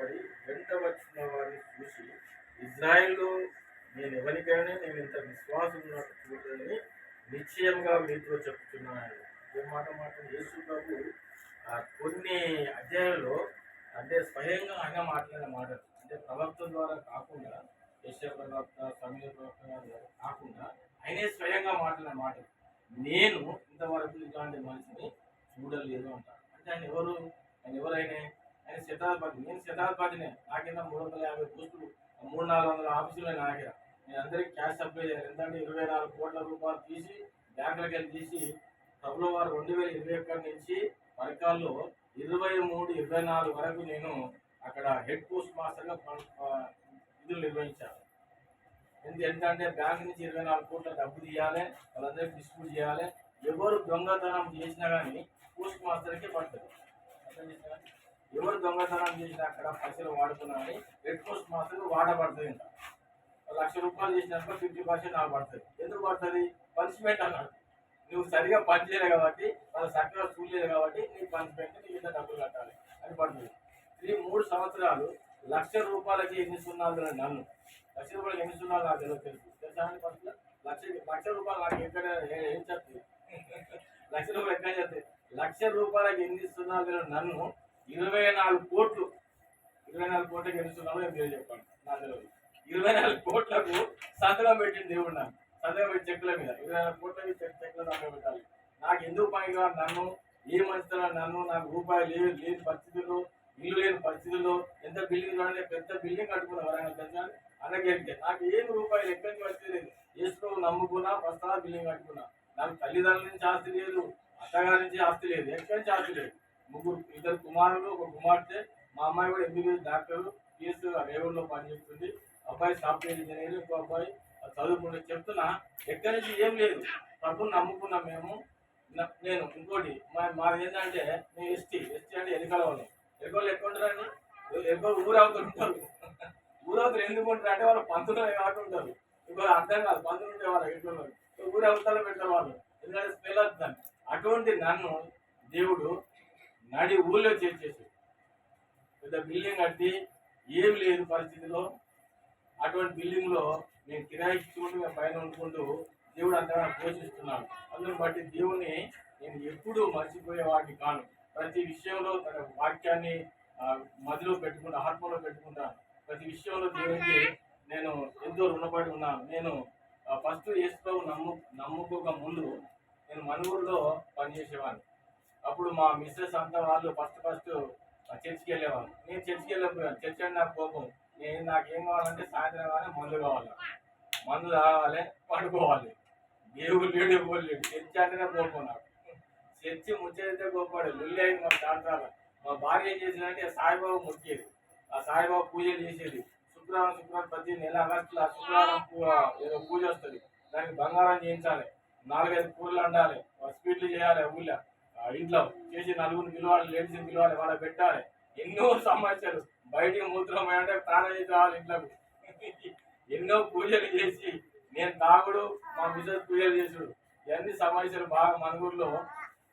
భయపడి వెంట వచ్చిన వారిని చూసి ఇజ్రాయిల్లో నేను ఎవరికైనా నేను ఇంత విశ్వాసం ఉన్నట్టు చూడని నిశ్చయంగా మీతో చెప్తున్నాను. ఏ మాట మాట యేసు ప్రభు కొన్ని అధ్యాయంలో అంటే స్వయంగా ఆయన మాట్లాడిన మాట. అంటే ప్రవక్త ద్వారా కాకుండా యశ ప్రవక్త సమయ ప్రవక్త ద్వారా కాకుండా ఆయనే స్వయంగా మాట్లాడిన మాట. నేను ఇంతవరకు ఇలాంటి మనిషి చూడలేదు అంటారు అంటే ఆయన ఎవరు ఆయన ఎవరైనా సిద్ధార్థపాటి శతాధిపతి నేను శతాధిపతినే నాకింత మూడు వందల యాభై పోస్టులు మూడు నాలుగు వందల ఆఫీసులు నాకే నేను అందరికీ క్యాష్ సప్లై చేయాలి. ఎందుకంటే ఇరవై నాలుగు కోట్ల రూపాయలు తీసి బ్యాంకులకి వెళ్ళి తీసి ప్రభుల వారు రెండు వేల ఇరవై ఒకటి నుంచి వర్గాల్లో ఇరవై మూడు ఇరవై నాలుగు వరకు నేను అక్కడ హెడ్ పోస్ట్ మాస్టర్గా విధులు నిర్వహించాను. ఎందుకు ఎందుకంటే బ్యాంక్ నుంచి ఇరవై నాలుగు కోట్ల డబ్బు తీయాలి వాళ్ళందరికీ డిస్ట్రిబ్యూట్ చేయాలి. ఎవరు దొంగతనం చేసినా కానీ పోస్ట్ మాస్టర్కే పడుతుంది. అర్థం ఎవరు దొంగతనం చేసినా అక్కడ పైసలు వాడుకున్నా రెడ్ హెడ్ పోస్ట్ మాస్టర్ వాడబడుతుంది లక్ష రూపాయలు చేసినాక ఫిఫ్టీ పర్సెంట్ నాకు పడుతుంది. ఎందుకు పడుతుంది? పనిష్మెంట్ అన్నాడు. నువ్వు సరిగా పని చేయలేదు కాబట్టి వాళ్ళు చక్కగా చూడలేదు కాబట్టి నీ పనిష్మెంట్ నీ ఇంత డబ్బులు కట్టాలి అని పడుతుంది. ఈ మూడు సంవత్సరాలు లక్ష రూపాయలకి ఎన్ని సున్నాలు నన్ను? లక్ష రూపాయలకి ఎన్ని సున్నాలు నాకు తెలియదు తెలుసు. తెలుసా అండి ఫస్ట్? లక్ష లక్ష రూపాయలు నాకు ఎక్కడ ఏం చెప్తుంది లక్ష రూపాయలు ఎక్కడ చెప్తుంది లక్ష రూపాయలకి ఎన్ని సున్నాలు నన్ను? ఇరవై నాలుగు కోట్లు. ఇరవై నాలుగు కోట్లు ఎన్ని సున్నాలు నేను చెప్పండి? నా తెలియదు ఇరవై నాలుగు కోట్లకు సంతకం పెట్టింది దేవుడు నాకు. సంతకం పెట్టి చెక్కుల మీద. ఇరవై నాలుగు కోట్లకి చెక్ చెక్కుల సంతకం పెట్టాలి. నాకు ఎందుకు పనిగా నన్ను? ఏ మంచితనం నన్ను నాకు రూపాయలు లేవు లేని పరిస్థితుల్లో ఇల్లు లేని పరిస్థితుల్లో ఎంత బిల్డింగ్ కానీ పెద్ద బిల్డింగ్ కట్టుకున్నా వరంగల్ తెలుసా అనగలిగితే నాకు ఏం రూపాయలు ఎక్కడి నుంచి వచ్చేది ఏసులో నమ్ముకున్నా ఫస్ట్ బిల్డింగ్ కట్టుకున్నా. నాకు తల్లిదండ్రుల నుంచి ఆస్తి లేదు అత్తగారి నుంచి ఆస్తి లేదు ఎక్కడి నుంచి ఆస్తి లేదు? ముగ్గురు ఇద్దరు కుమారులు ఒక కుమార్తె. మా అమ్మాయి కూడా ఎంబీబీఎస్ డాక్టర్. పిఎస్ రేవుల్లో పనిచేస్తుంది. అబ్బాయి సాఫ్ట్వేర్ ఇంజనీర్ ఇంకో అబ్బాయి చదువుకుంటే చెప్తున్నా ఎక్కడి నుంచి ఏం లేదు. ప్రభుని నమ్ముకున్నాం మేము. నేను ఇంకోటి మా మాది ఏంటంటే మేము ఎస్టీ. ఎస్టీ అంటే ఎన్నికల వాళ్ళు. ఎన్నికలు ఎక్కువ ఉంటారండి ఎక్కువ ఊరవుతుంటారు ఊరవుతారు ఎందుకు ఉంటారు అంటే వాళ్ళు పంతులు కాబట్టి ఉంటారు. ఇంకో అర్థం కాదు. పంతులు ఉంటే వాళ్ళు ఎట్టున్నారు ఊరు పెట్టారు వాళ్ళు. ఎందుకంటే స్మెల్ అవుతుంది అటువంటి నన్ను దేవుడు నడి ఊళ్ళో చేర్చేసి పెద్ద బిల్డింగ్ కట్టి ఏం లేదు పరిస్థితిలో అటువంటి బిల్డింగ్లో నేను కిరాయి ఇచ్చుకుంటూ మేము పైన ఉండుకుంటూ దేవుడు అంతగా పోషిస్తున్నాను అందుని బట్టి దేవుని నేను ఎప్పుడూ మర్చిపోయేవాడిని కాను. ప్రతి విషయంలో తన వాక్యాన్ని ఆ, మదిలో పెట్టుకుంటా ఆత్మలో పెట్టుకుంటాను ప్రతి విషయంలో దేవునికి నేను ఎంతో రుణపడి ఉన్నాను. నేను ఫస్ట్ యేసుప్రభు నమ్ము నమ్ముకోక ముందు నేను మనుగురులో పనిచేసేవాడిని. అప్పుడు మా మిస్సెస్ అంతా వాళ్ళు ఫస్ట్ ఫస్ట్ చర్చికి వెళ్ళేవాళ్ళు. నేను చర్చికి వెళ్ళకపోయాను. చర్చ్ అంటే నాకు కోపం. నేను నాకేం కావాలంటే సాయంత్రం కానీ మందు కావాలి. మందు తాగాలి పడుకోవాలి. దేవుడు లేడు ఎవరు లేడు. చర్చ్ అంటేనే కోపం నాకు. చర్చి ముచ్చైతే కోపడే లుల్లి అయింది మా ప్రాంతాల మా భార్య ఏం చేసిందంటే సాయిబాబు ముక్కేది ఆ సాయిబాబు పూజలు చేసేది. శుక్రవారం శుక్రవారం ప్రతి నెల ఆగస్టులో ఆ శుక్రవారం పూ- ఏదో పూజ వస్తుంది. దానికి బంగారం చేయించాలి. నాలుగైదు కూరలు అండాలి. స్వీట్లు చేయాలి ఊళ్ళో. ఇంట్లో చేసి నలుగురు పిలవాలి లేడీస్ పిలవాలి వాళ్ళ పెట్టాలి. ఎన్నో సమస్యలు. బయటికి మూత్రం అంటే తానం చేసి రావాలి ఎన్నో పూజలు చేసి నేను తాగుడు మా మిసెస్ పూజలు చేసుడు. ఇవన్నీ సమస్యలు బాగా మనుగురులో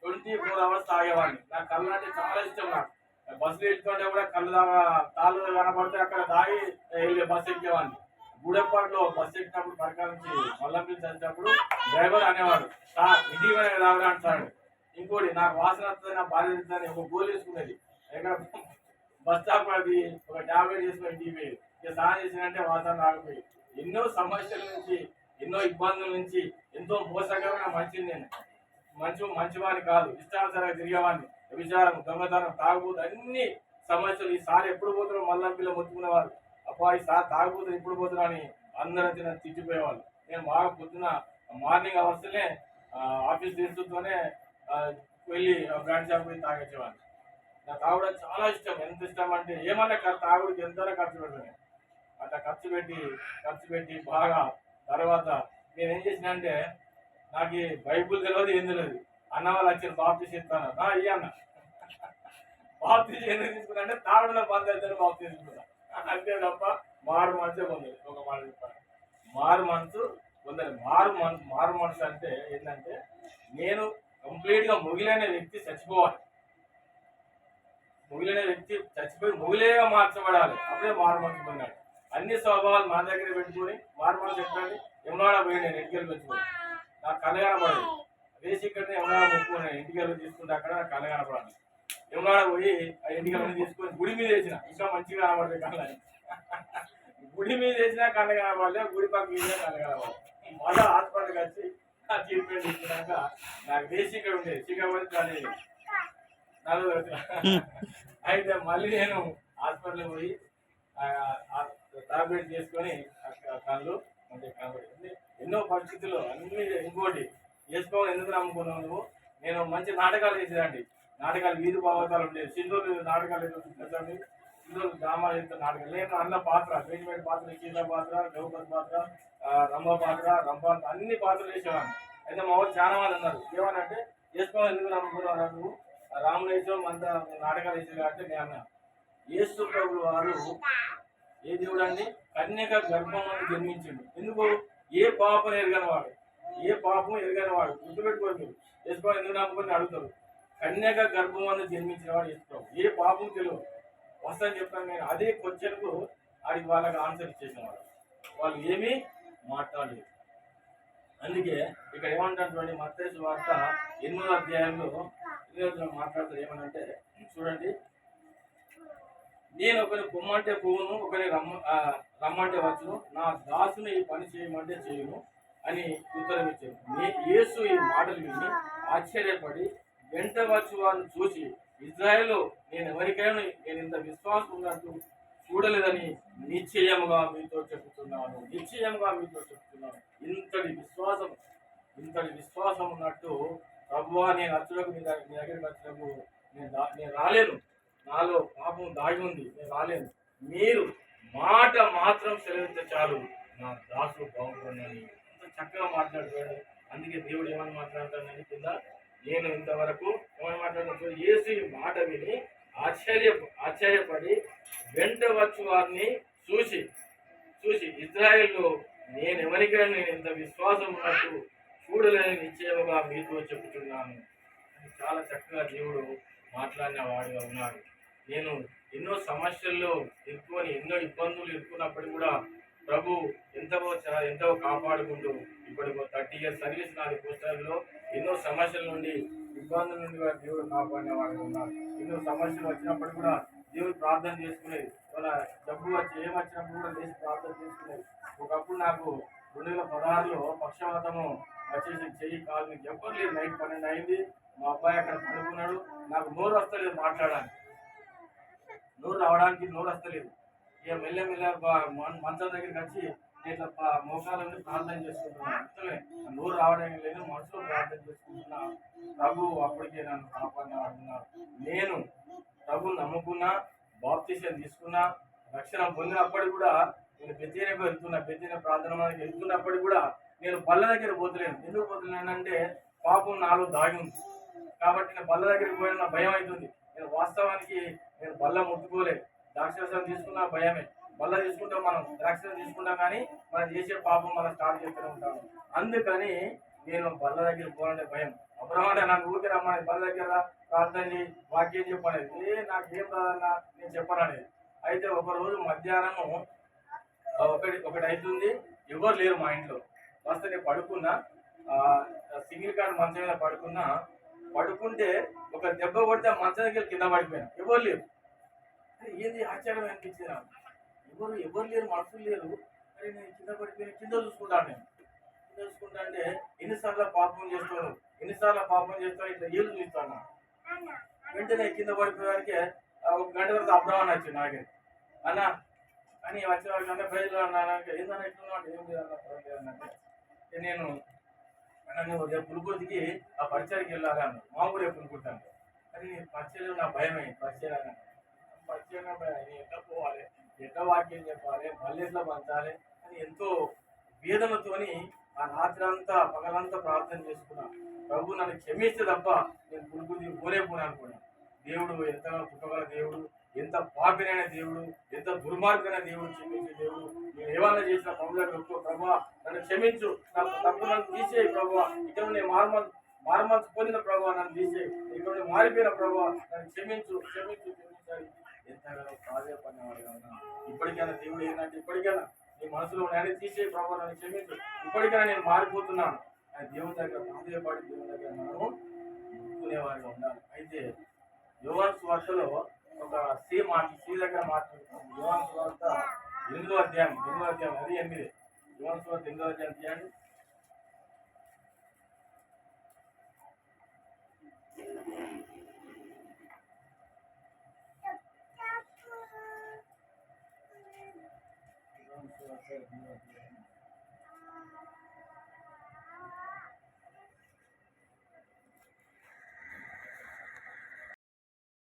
ట్వంటీ ఫోర్ అవర్స్ తాగేవాడిని. నాకు కళ్ళు అంటే చాలా ఇష్టం నాకు. బస్సులు వెళ్తుంటే కూడా కళ్ళు దాగా తాళ్ళు కనబడితే అక్కడ దాగి వెళ్ళి బస్సు ఎక్కేవాడిని. గూడెపాడులో బస్సు ఎక్కినప్పుడు పరకాల నుంచి మల్లంపల్లి చచ్చినప్పుడు డ్రైవర్ అనేవాడు సార్ ఇది పోయినా అంటాడు. ఇంకోటి నాకు వాసన వస్తుంది నా ఒక గోల్ వేసుకునేది ఎక్కడ బస్ స్టాప్ అది ఒక ట్యాబ్లెట్ చేసుకుని టీవీ ఇక స్నానం చేసినంటే వాసన రాకపోయి ఎన్నో సమస్యల నుంచి ఎన్నో ఇబ్బందుల నుంచి ఎంతో మోసకరమైన మంచిని నేను. మంచి మంచివాడిని కాదు ఇష్టానుసారంగా తిరిగేవాడిని. విచారం దొంగతనం తాగుబోతు అన్ని సమస్యలు. ఈసారి ఎప్పుడు పోతున్నారో మళ్ళా పిల్ల మొత్తుకునేవారు అబ్బా ఈసారి తాగుబోతు ఎప్పుడు పోతున్నా అని అందరూ తిన తిట్టిపోయేవాళ్ళు. నేను బాగా పొద్దున మార్నింగ్ అవర్స్నే ఆఫీస్ తీసుకుంటూనే వెళ్ళి బ్రాండ్ షాప్ పోయి తాగొచ్చేవాడిని నా తాగుడు చాలా ఇష్టం. ఎంత ఇష్టం అంటే ఏమన్నా తాగుడికి ఎంతైనా ఖర్చు పెట్టాను అట్లా ఖర్చు పెట్టి ఖర్చు పెట్టి బాగా తర్వాత నేను ఏం చేసిన అంటే నాకు ఈ బైబుల్ తెలియదు ఏం తెలియదు అన్న వాళ్ళు వచ్చి బాప్తీస్ ఇస్తాను. నా ఇయ్య అన్న. ఎందుకు తీసుకున్నా అంటే తాగుడులో బంద్ అయితే బాప్తీస్ తీసుకున్నా అంతే తప్ప మారు మనసే పొందదు. ఒక మాట చెప్పాను మారు మనసు పొందదు మారు మన మారు మనసు అంటే ఏంటంటే నేను కంప్లీట్గా వ్యక్తి చచ్చిపోవాలి. ముగిలిన వ్యక్తి చచ్చిపోయి మొగిలేగా మార్చబడాలి. అప్పుడే మారు మనసు పొందాడు అన్ని స్వభావాలు మా దగ్గర పెట్టుకొని మారు మనసు ఎట్లాంటి పోయి నేను ఎన్నికలు పెంచుకోను నాకు కళ్ళ కనపడదు వేసి ఇక్కడ ఎమనాడ ముక్కుని తీసుకుంటే అక్కడ నాకు కళ్ళ కనపడాలి పోయి ఆ ఎన్నికలను తీసుకొని గుడి మీద వేసిన. ఇంకా మంచిగా కనపడదు కళ్ళని గుడి మీద వేసినా కళ్ళ కనపడలేదు గుడి పక్క మీద కళ్ళ కనపడలేదు. మళ్ళా హాస్పిటల్కి వచ్చి ట్రీట్మెంట్ ఇచ్చినాక నాకు ఇక్కడ ఉండేది. అయితే మళ్ళీ నేను హాస్పిటల్కి పోయి టాబ్లెట్ చేసుకొని కళ్ళు మంచిగా కనబడింది ఎన్నో పరిస్థితుల్లో అన్ని ఇంకోటి. చేసుకోవాలి ఎందుకు నమ్ముకున్నావు నువ్వు? నేను మంచి నాటకాలు వేసేదండి నాటకాలు వీధి భాగవతాలు ఉండేవి సింధూరు నాటకాలు ఏదో సింధూరు డ్రామాలు వేస్తే నాటకాలు. నేను అన్న పాత్ర బేజ్మెంట్ పాత్ర కీల పాత్ర ద్రౌపది పాత్ర రంభ పాత్ర రంభ అన్ని పాత్రలు వేసేవాడిని. అయితే మా వాళ్ళు చాలా మంది అన్నారు ఏమని అంటే చేసుకోవాలి ఎందుకు నమ్ముకున్నావు నువ్వు రామలేశ్వరం అంతా నాటకాలు వేసేది కాబట్టి నేను అన్నా. యేసు ప్రభు వారు ఏ దేవుడు అండి? కన్యక గర్భం అని జన్మించిండు. ఎందుకు? ఏ పాపం ఎరగని వాడు ఏ పాపం ఎరగని వాడు గుర్తుపెట్టుకోండి మీరు. యేసుప్రభు ఎందుకు నమ్ముకొని అడుగుతారు? కన్యక గర్భం అని జన్మించిన వాడు యేసుప్రభు ఏ పాపం తెలియదు. వస్తాను చెప్తాను నేను. అదే క్వశ్చన్కు అది వాళ్ళకి ఆన్సర్ ఇచ్చేసినవాడు. వాళ్ళు ఏమీ మాట్లాడలేదు. అందుకే ఇక్కడ ఏమంటారు చూడండి మత్తేసు వార్త ఎనిమిదో అధ్యాయంలో ఎనిమిదో మాట్లాడతారు ఏమనంటే చూడండి. నేను ఒకరి పొమ్మంటే పోవును ఒకరి రమ్మ రమ్మంటే వచ్చును నా దాసుని ఈ పని చేయమంటే చేయను అని ఉత్తరం ఇచ్చాను నే- యేసు ఈ మాటలు విని ఆశ్చర్యపడి వెంట వచ్చి వారిని చూసి ఇజ్రాయెల్లో నేను ఎవరికైనా నేను ఇంత విశ్వాసం ఉన్నట్టు చూడలేదని నిశ్చయముగా మీతో చెప్తున్నాను నిశ్చయముగా మీతో చెప్తున్నాను ఇంతటి విశ్వాసం ఇంతటి విశ్వాసం ఉన్నట్టు ప్రభువా నేను అచ్చులకు మీ దగ్గర మీ దగ్గరికి నేను దా- నేను రాలేను. నాలో పాపం దాగి ఉంది. నేను రాలేను. మీరు మాట మాత్రం సెలవిస్తే చాలు. నా దాసులు బాగుంటుందని అంత చక్కగా మాట్లాడుతాడు అందుకే దేవుడు ఏమని మాట్లాడతాడని కింద? నేను ఇంతవరకు ఏమని మాట్లాడుతున్నాడు ఏసు మాట విని ఆశ్చర్య ఆశ్చర్యపడి వెంట వచ్చి వారిని చూసి చూసి ఇజ్రాయెల్లో నేను ఎవరికైనా నేను ఇంత విశ్వాసం ఉన్నట్టు చూడలేని నిశ్చయముగా మీతో చెబుతున్నాను. చాలా చక్కగా దేవుడు మాట్లాడిన వాడుగా ఉన్నాడు. నేను ఎన్నో సమస్యల్లో ఇరుక్కొని ఎన్నో ఇబ్బందులు ఇరుక్కున్నప్పటికీ కూడా ప్రభు ఎంతో చా- ఎంతో కాపాడుకుంటూ ఇప్పుడు థర్టీ ఇయర్స్ సర్వీస్ నాది పోస్టర్లో ఎన్నో సమస్యల నుండి ఇబ్బందుల నుండి కూడా దేవుడు కాపాడిన వాడు ఉన్నారు. ఎన్నో సమస్యలు వచ్చినప్పుడు కూడా దేవుడు ప్రార్థన చేసుకునేది వాళ్ళ డబ్బు వచ్చి ఏం వచ్చినప్పుడు కూడా లేచి ప్రార్థన చేసుకునేది ఒకప్పుడు నాకు రెండు వేల పదహారులో పక్షవాతము వచ్చేసి చెయ్యి కాలు ఎవ్వరు లేదు నైట్ పన్నెండు అయింది. మా అబ్బాయి అక్కడ పడుకున్నాడు. నాకు నోరు వస్తలేదు మాట్లాడడానికి. నోరు రావడానికి నోరు వస్తలేదు. ఇక మెల్ల మెల్ల మంచం దగ్గరికి వచ్చి ఇట్లా మోకాలన్నీ ప్రార్థన చేసుకుంటున్నాను. అంతలే నోరు రావడం లేదు మనసులో ప్రార్థన చేసుకుంటున్నా. ప్రభు అప్పటికే నన్ను కాపాడిన నేను ప్రభు నమ్ముకున్నా బాప్తీసం తీసుకున్నా రక్షణ పొందినప్పటికి కూడా నేను బెత్తీనకు వెళ్తున్నా బెత్తీన ప్రార్థన వెళ్తున్నప్పటికి కూడా నేను బల్ల దగ్గర పోతలేను. ఎందుకు పోతలేనంటే పాపం నాలో దాగి ఉంది కాబట్టి నేను బల్ల దగ్గరికి పోయిన భయం అవుతుంది. నేను వాస్తవానికి నేను బల్ల ముట్టుకోలేదు. దాక్షరసం తీసుకున్న భయమే. బల్ల తీసుకుంటాం మనం ద్రాక్షరసం తీసుకుంటాం కానీ మనం చేసే పాపం మనం స్టార్ట్ చేస్తూనే ఉంటాము అందుకని నేను బల్ల దగ్గర పోవాలంటే భయం. అబ్రహ్మ నాకు ఊరికి రమ్మని బల్ల దగ్గర ప్రార్థన వాక్యం చెప్పనేది ఏ నాకు ఏం రాదన్నా నేను చెప్పననేది అయితే ఒకరోజు మధ్యాహ్నము ఒకటి ఒకటి అవుతుంది ఎవరు లేరు మా ఇంట్లో. వస్తే నేను పడుకున్నా. సింగిల్ కార్డ్ మంచం మీద పడుకున్నా. పడుకుంటే ఒక దెబ్బ కొడితే మంచం దగ్గర కింద పడిపోయాను. ఎవరు లేరు. అరే, ఏది ఆశ్చర్యం అనిపించింది నాకు. ఎవరు ఎవరు లేరు మనుషులు లేరు. అరే నేను కింద పడిపోయిన కింద చూసుకుంటాను నేను కింద చూసుకుంటా అంటే ఎన్నిసార్లు పాపం చేస్తాను ఎన్నిసార్లు పాపం చేస్తాను ఇట్లా ఏళ్ళు చూస్తాను? వెంటనే కింద పడిపోయేవారికి ఒక గంట తర్వాత అబ్రహ్మణ్ వచ్చింది నాకే. అన్న అని వచ్చే వాళ్ళకి అంటే ప్రజలు అన్నాక ఏందన్నా అంటే ఏం లేదన్నా నేను అన్న నువ్వు రేపు పులుకుర్తికి ఆ పరిచయకి వెళ్ళాలి అన్న? మా ఊరే పులుకుర్తాను కానీ పరిచయం నా భయమే పరిచయం పరిచయం భయం ఎట్లా పోవాలి? ఎట్లా వాక్యం చెప్పాలి మళ్ళీ పంచాలి అని ఎంతో వేదనతోని ఆ రాత్రి అంతా పగలంతా ప్రార్థన చేసుకున్నా. ప్రభు నన్ను క్షమిస్తే తప్ప నేను పులుకుర్తికి పోలే పోనే అనుకున్నా. దేవుడు ఎంత పుట్టగల దేవుడు ఎంత పాపినైన దేవుడు ఎంత దుర్మార్గమైన దేవుడు క్షమించే దేవుడు. నేను ఏమన్నా చేసిన ప్రభుత్వ ఒప్పుకో. ప్రభా నన్ను క్షమించు. నాకు తప్పు నన్ను తీసేయి ప్రభా. ఇక్కడ నేను మార్మ మార్మల్స్ పొందిన ప్రభా నన్ను తీసేయి. ఇక్కడ మారిపోయిన ప్రభా నన్ను క్షమించు క్షమించు క్షమించాలి ఎంతగానో ప్రాధాన్యపడినవాడుగా ఉన్నా ఇప్పటికైనా దేవుడు ఏంటంటే ఇప్పటికైనా నీ మనసులో ఉన్నాయని తీసే ప్రభావం నన్ను క్షమించు. ఇప్పటికైనా నేను మారిపోతున్నాను. అని దేవుని దగ్గర ప్రాధాన్యపడి దేవుని దగ్గర మనము మొక్కునేవారిగా ఉండాలి. అయితే యువన్ స్వార్థలో ఒక సీ మాట సీ దగ్గర మాట్లాడుతాం యువన్ స్వార్థ ఎనిమిదో అధ్యాయం ఎనిమిదో అధ్యాయం అది ఎనిమిది. యువన్ స్వార్థ ఎనిమిదో అధ్యాయం తీయండి. యోగాన్ స్వార్థ ఎనిమిదో అధ్యాయం